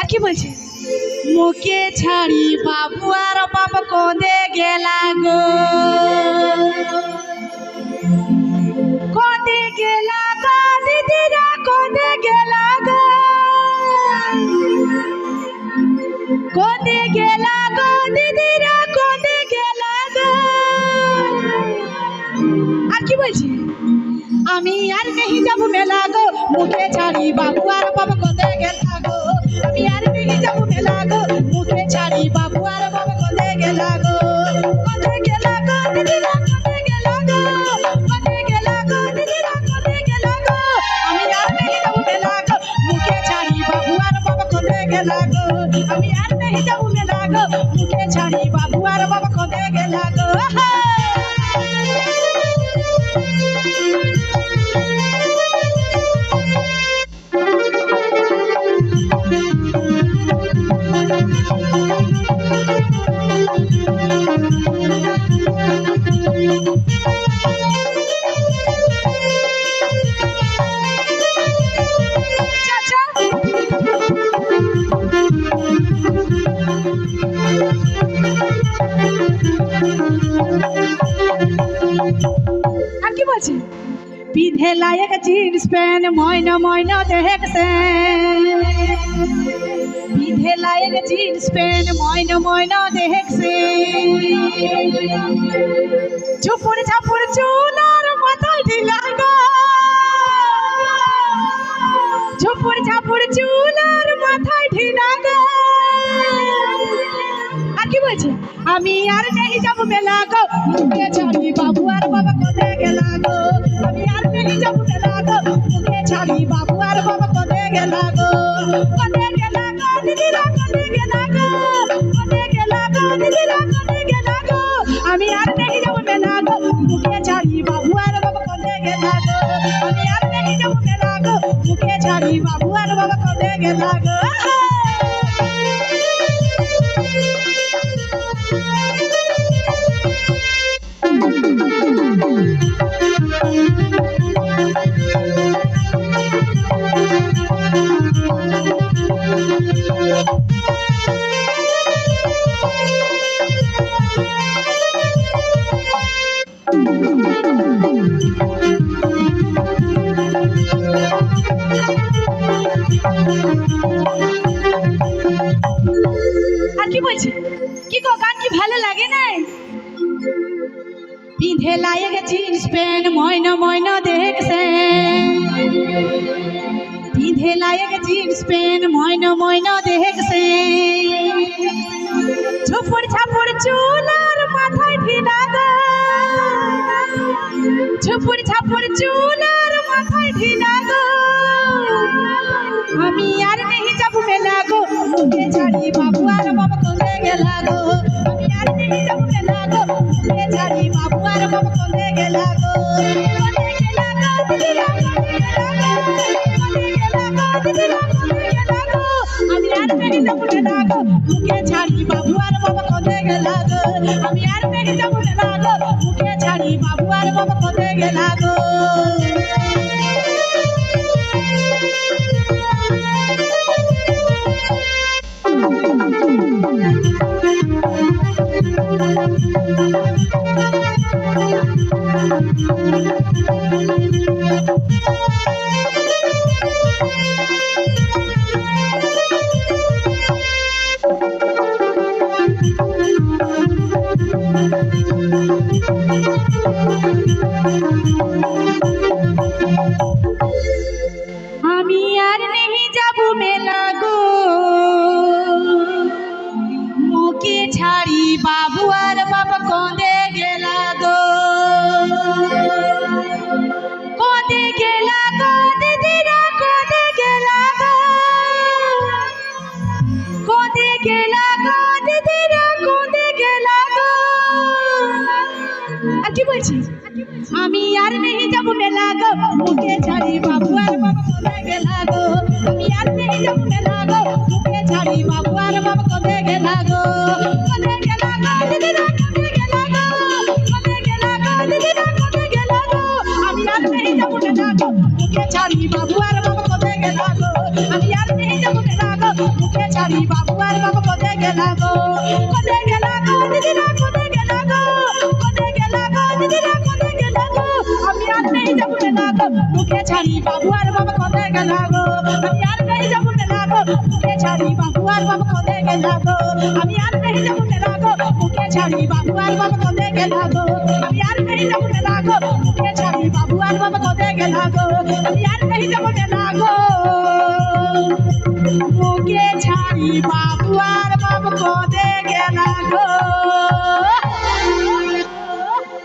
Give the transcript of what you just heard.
আর কি বলছে? মুখে ছাড়ি, বাবু আর বাপ কোঁদে গেলা গো। কোঁদে গেলা গো, দিদিরা কোঁদে গেলা গো। কোঁদে গেলা গো, দিদিরা কোঁদে গেলা গো। আর কি বলছে? আমি আর নেই যাব মেলা গো। মুখে ছাড়ি, বাবু আর বাবা কোঁদে গেলা গো আমি আর নেই যাব মেলা গো মুখে ছাড়ি বাবু আর বাবা কোঁদে গেলা গো বলছে পিঁধে লায়ক জিন্স প্যান্ট, ময়না ময়না দেখছে। পিঁধে লায়ক জিন্স প্যান্ট, ময়না ময়না দেখছে। ঝুপুর ঝাপুর চুল আর মাথায় ঢিলা গো। ঝুপুর ঝাপুর চুল আর মাথায় ঢিলা গো। আর কি বলছে? আমি আর নেই যাব মেলা গো। বাবু গো ছাড়ি বাবু আর বাবা আমি আর নেই যাব মেলা গো মুখে ছাড়ি বাবু আর বাবা কোদে গেলা গো আর কি বলছে? কি গো গান কি লাগে না পিঁধে লায়ক জিন্স প্যান্ট ময়না ময়না দেখছে। পিঁধে লায়ক জিন্স প্যান্ট ময়না ময়না দেখছে। ঝুপুর ঝাপুর চুল মাথায় ঢিলা ঝুপুর ঝাপুর চুল আর মাথায় ঢিলা গো। আমি আর নেই যাব মেলা গো। মুখে ছাড়ি বাবু আর বাবা কোলে গেলা গো। আমি আর নেই যাব মেলা গো। মুখে ছাড়ি বাবু আর বাবা কোলে গেলা গো। কোলে গেলা গো দিদিরা কোলে গেলা গো। কোলে গেলা গো গো নেই যাব মেলা গো মুখে ছাড়ি বাবু আর বাবা কোলে গেলা গো আমি আর নেই যাব মেলা গো মুখে ছাড়ি বাবু আর বাবা কোলে গেলা গো আমি আর নেই যাব মেলা বলছি আমি আর নেই যাব মেলা গো মুখে ছাড়ি বাবু আর বাবা কোদে গেলা গো আমি আর নেই যাব মেলা গো মুখে ছাড়ি বাবু আর বাবা কোদে গেলা গো কোদে গেলা গো দিদিরা কোদে গেলা গো কোদে গেলা গো দিদিরা কোদে গেলা গো আমি আর নেই যাব মেলা গো মুখে ছাড়ি বাবু আর বাবা কোদে গেলা গো আমি আর নেই যাব মেলা গো ছাড়ি বাবু আর বাবা কোথায় গেলা গো কোথায় গেলা গো দিদিরা কোথায় ছাড়ি বাবু আর বাবা কোথায় গেল গো? আমি আর নেই যাব মেলা গো মুখে ছাড়ি বাবু আর বাবা কোথায় গেল গো? আমি আর নেই যাব মেলা গো মুখে ছাড়ি বাবু আর বাবা কোথায় গেল আমি আর নেই যাব মেলা গো ছাড়ি বাবু আর বাবা কোথায় গেল আমি আর